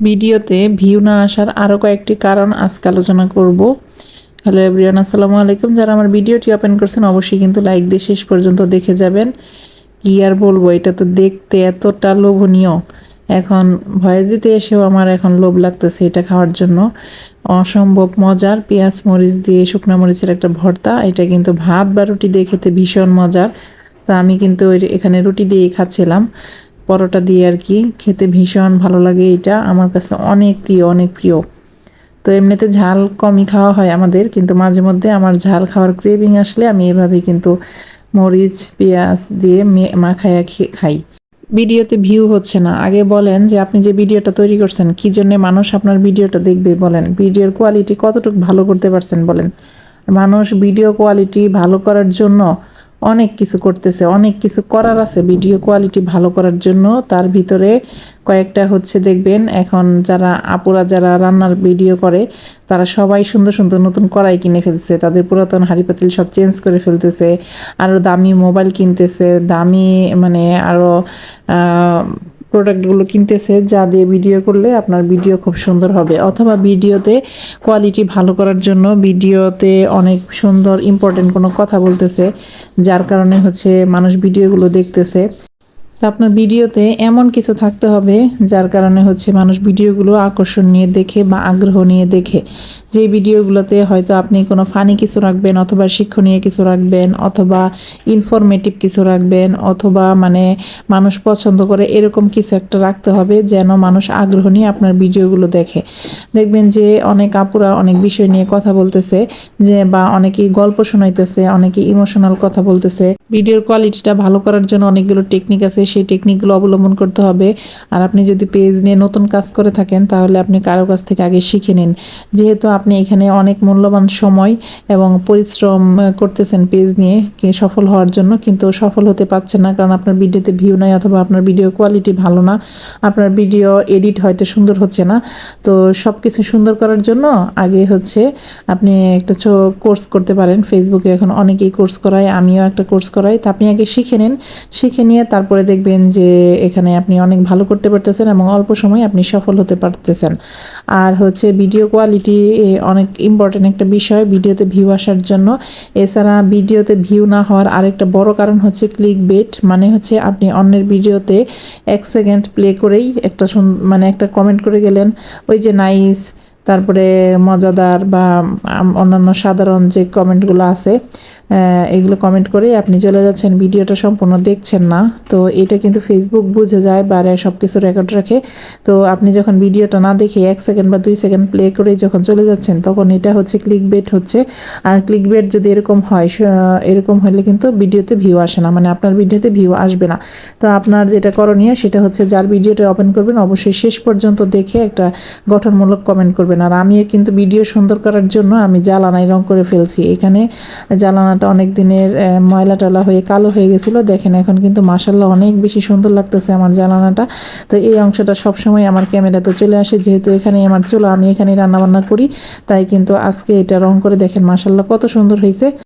ভিডিওতে ভিউ না আসার আরও কয়েকটি কারণ আজকে আলোচনা করব। হ্যালো এভরিওয়ান, আসসালামু আলাইকুম। যারা আমার ভিডিওটি ওপেন করছেন, অবশ্যই কিন্তু লাইক দিয়ে শেষ পর্যন্ত দেখে যাবেন। কি আর বলব, এটা তো দেখতে এতটা লোভনীয়। এখন ভয়েস দিতে এসেও আমার এখন লোভ লাগতেছে এটা খাওয়ার জন্য। অসম্ভব মজার, পেঁয়াজ মরিচ দিয়ে শুকনো মরিচের একটা ভর্তা। এটা কিন্তু ভাত বা রুটি দিয়ে খেতে ভীষণ মজার। তো আমি কিন্তু এখানে রুটি দিয়েই খাচ্ছিলাম। পরোটা দিয়ে আর কি খেতে ভীষণ ভালো লাগে এটা। আমার কাছে অনেক প্রিয় অনেক প্রিয়। তো এমনিতে ঝাল কমই খাওয়া হয় আমাদের, কিন্তু মাঝে মধ্যে আমার ঝাল খাওয়ার ক্রেভিং আসলে আমি এভাবেই কিন্তু মরিচ, পেঁয়াজ দিয়ে মাখায়া খে- খাই। ভিডিওতে ভিউ হচ্ছে না। আগে বলেন যে আপনি যে ভিডিওটা তৈরি করছেন, কি জন্য মানুষ আপনার ভিডিওটা দেখবে বলেন? ভিডিওর কোয়ালিটি কতটুকু ভালো করতে পারছেন বলেন? মানুষ ভিডিও কোয়ালিটি ভালো করার জন্য অনেক কিছু করতেছে, অনেক কিছু করার আছে। ভিডিও কোয়ালিটি ভালো করার জন্য তার ভিতরে কয়েকটা হচ্ছে দেখবেন, এখন যারা আপুরা যারা রান্নার ভিডিও করে, তারা সবাই সুন্দর সুন্দর নতুন কড়াই কিনে ফেলছে। তাদের পুরাতন হাঁড়ি পাতিল সব চেঞ্জ করে ফেলতেছে আরও দামি মোবাইল কিনতেছে, দামি মানে আরও প্রোডাক্টগুলো কিনতেছে, যা দিয়ে ভিডিও করলে আপনার ভিডিও খুব সুন্দর হবে। অথবা ভিডিওতে কোয়ালিটি ভালো করার জন্য ভিডিওতে অনেক সুন্দর ইম্পর্টেন্ট কোনো কথা বলতেছে, যার কারণে হচ্ছে মানুষ ভিডিওগুলো দেখতেছে। তো আপনার ভিডিওতে এমন কিছু থাকতে হবে, যার কারণে হচ্ছে মানুষ ভিডিওগুলো আকর্ষণ নিয়ে দেখে বা আগ্রহ নিয়ে দেখে। যে ভিডিওগুলোতে হয়তো আপনি কোনো ফানি কিছু রাখবেন অথবা শিক্ষণীয় কিছু রাখবেন অথবা ইনফরমেটিভ কিছু রাখবেন অথবা মানে মানুষ পছন্দ করে এরকম কিছু একটা রাখতে হবে যেন মানুষ আগ্রহ নিয়ে আপনার ভিডিওগুলো দেখে। দেখবেন যে অনেক আপুরা অনেক বিষয় নিয়ে কথা বলতেছে যে বা অনেকেই গল্প শোনাইতেছে, অনেকে ইমোশনাল কথা বলতেছে। ভিডিওর কোয়ালিটিটা ভালো করার জন্য অনেকগুলো টেকনিক আছে সেই টেকনিকগুলো অবলম্বন করতে হবে। আর আপনি যদি পেজ নিয়ে নতুন কাজ করে থাকেন, তাহলে আপনি কারও কাছ থেকে আগে শিখে নিন। যেহেতু আপনি এখানে অনেক মূল্যবান সময় এবং পরিশ্রম করতেছেন পেজ নিয়ে সফল হওয়ার জন্য, কিন্তু সফল হতে পারছেন না, কারণ আপনার ভিডিওতে ভিউ নাই অথবা আপনার ভিডিও কোয়ালিটি ভালো না। আপনার ভিডিও এডিট হয়তো সুন্দর হচ্ছে না। তো সব কিছু সুন্দর করার জন্য আগে হচ্ছে আপনি একটা কোর্স করতে পারেন। ফেসবুকে এখন অনেকেই কোর্স করায়, আমিও একটা কোর্স করাই। তা আপনি আগে শিখে নিন। শিখে নিয়ে তারপরে দেখবেন যে এখানে আপনি অনেক ভালো করতে পারতেছেন এবং অল্প সময় আপনি সফল হতে পারতেছেন। আর হচ্ছে ভিডিও কোয়ালিটি অনেক ইম্পর্টেন্ট একটা বিষয় ভিডিওতে ভিউ আসার জন্য। এছাড়া ভিডিওতে ভিউ না হওয়ার আরেকটা বড় কারণ হচ্ছে ক্লিক বেট মানে হচ্ছে আপনি অন্যের ভিডিওতে এক সেকেন্ড প্লে করেই একটা মানে একটা কমেন্ট করে গেলেন, ওই যে নাইস তারপরে মজাদার বা অন্যান্য সাধারণ যে কমেন্টগুলো আছে এগুলো কমেন্ট করে আপনি চলে যাচ্ছেন। ভিডিওটা সম্পূর্ণ দেখছেন না। তো এটা কিন্তু ফেসবুক বুঝে যায় বা সব কিছু রেকর্ড রাখে। তো আপনি যখন ভিডিওটা না দেখে এক সেকেন্ড বা দুই সেকেন্ড প্লে করে যখন চলে যাচ্ছেন, তখন এটা হচ্ছে ক্লিক বেট হচ্ছে। আর ক্লিক বেট যদি এরকম হয় এরকম হলে কিন্তু ভিডিওতে ভিউ আসে না। মানে আপনার ভিডিওতে ভিউ আসবে না। তো আপনার যেটা করণীয় সেটা হচ্ছে, যার ভিডিওটা ওপেন করবেন, অবশ্যই শেষ পর্যন্ত দেখে একটা গঠনমূলক কমেন্ট করবেন। আর আমি কিন্তু ভিডিও সুন্দর করার জন্য আমি জ্বালানাই রং করে ফেলছি। এখানে জ্বালানাটা অনেক দিনের ময়লা টলা হয়ে কালো হয়ে গেছিল। দেখেন এখন কিন্তু মাসাল্লাহ অনেক বেশি সুন্দর লাগতেছে আমার জ্বালানাটা। তো এই অংশটা সবসময় আমার ক্যামেরাতে চলে আসে। যেহেতু এখানে আমার চলো, আমি এখানে রান্নাবান্না করি। তাই কিন্তু আজকে এটা রং করে দেখেন মাসাল্লাহ কত সুন্দর হয়েছে।